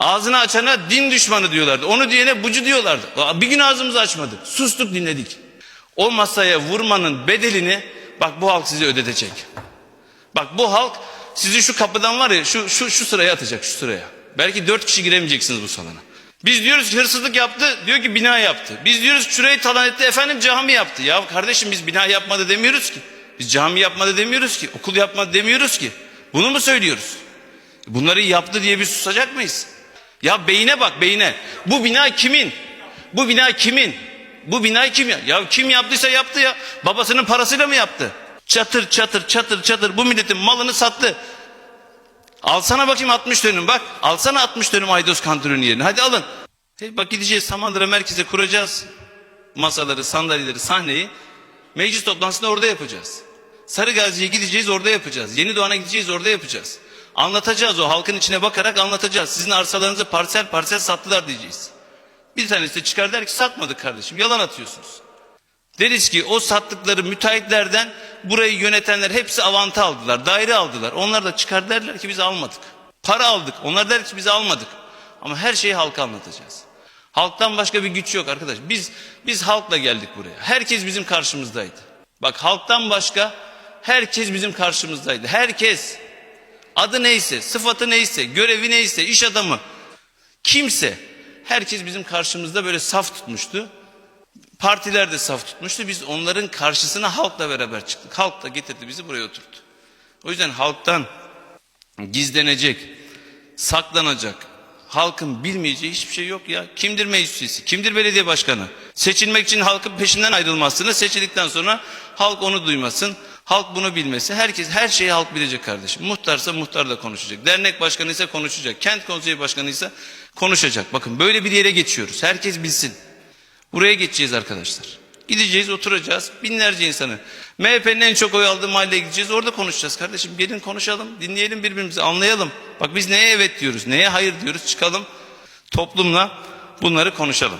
Ağzını açana din düşmanı diyorlardı. Onu diyene bucu diyorlardı. Bir gün ağzımızı açmadık. Sustuk dinledik. O masaya vurmanın bedelini bak bu halk size ödetecek. Bak bu halk sizi şu kapıdan var ya şu, şu, şu sıraya atacak şu sıraya. Belki dört kişi giremeyeceksiniz bu salona. Biz diyoruz ki hırsızlık yaptı diyor ki bina yaptı. Biz diyoruz ki şurayı talan etti efendim cami yaptı. Ya kardeşim biz bina yapmadı demiyoruz ki. Biz cami yapmadı demiyoruz ki. Okul yapmadı demiyoruz ki. Bunu mu söylüyoruz? Bunları yaptı diye biz susacak mıyız? Ya beyine bak beyine. Bu bina kimin? Bu bina kimin? Bu bina kim ya? Ya kim yaptıysa yaptı ya. Babasının parasıyla mı yaptı? Çatır çatır çatır çatır bu milletin malını sattı. Alsana bakayım 60 dönüm bak. Alsana 60 dönüm Aydos Kantörü'nün yerine. Hadi alın. Hey, bak gideceğiz Samandıra merkeze kuracağız. Masaları, sandalyeleri, sahneyi. Meclis toplantısını orada yapacağız. Sarıgazi'ye gideceğiz orada yapacağız. Yeni Doğan'a gideceğiz orada yapacağız. Anlatacağız o halkın içine bakarak anlatacağız. Sizin arsalarınızı parsel parsel sattılar diyeceğiz. Bir tanesi çıkar der ki satmadık kardeşim yalan atıyorsunuz. Deriz ki o sattıkları müteahhitlerden burayı yönetenler hepsi avanta aldılar, daire aldılar. Onlar da çıkar derler ki biz almadık. Para aldık. Onlar der ki biz almadık. Ama her şeyi halka anlatacağız. Halktan başka bir güç yok arkadaş. Biz biz halkla geldik buraya. Herkes bizim karşımızdaydı. Bak halktan başka herkes bizim karşımızdaydı. Herkes adı neyse, sıfatı neyse, görevi neyse, iş adamı kimse herkes bizim karşımızda böyle saf tutmuştu. Partiler de saf tutmuştu. Biz onların karşısına halkla beraber çıktık. Halk da getirdi bizi buraya oturttu. O yüzden halktan gizlenecek, saklanacak, halkın bilmeyeceği hiçbir şey yok ya. Kimdir meclis üyesi? Kimdir belediye başkanı? Seçilmek için halkın peşinden ayrılmazsınız. Seçildikten sonra halk onu duymasın. Halk bunu bilmesi. Herkes her şeyi halk bilecek kardeşim. Muhtarsa muhtar da konuşacak. Dernek başkanı ise konuşacak. Kent konseyi başkanı ise konuşacak. Bakın böyle bir yere geçiyoruz. Herkes bilsin. Buraya geçeceğiz arkadaşlar. Gideceğiz, oturacağız. Binlerce insanı. MHP'nin en çok oy aldığı mahalleye gideceğiz. Orada konuşacağız kardeşim. Gelin konuşalım, dinleyelim birbirimizi, anlayalım. Bak biz neye evet diyoruz, neye hayır diyoruz. Çıkalım toplumla bunları konuşalım.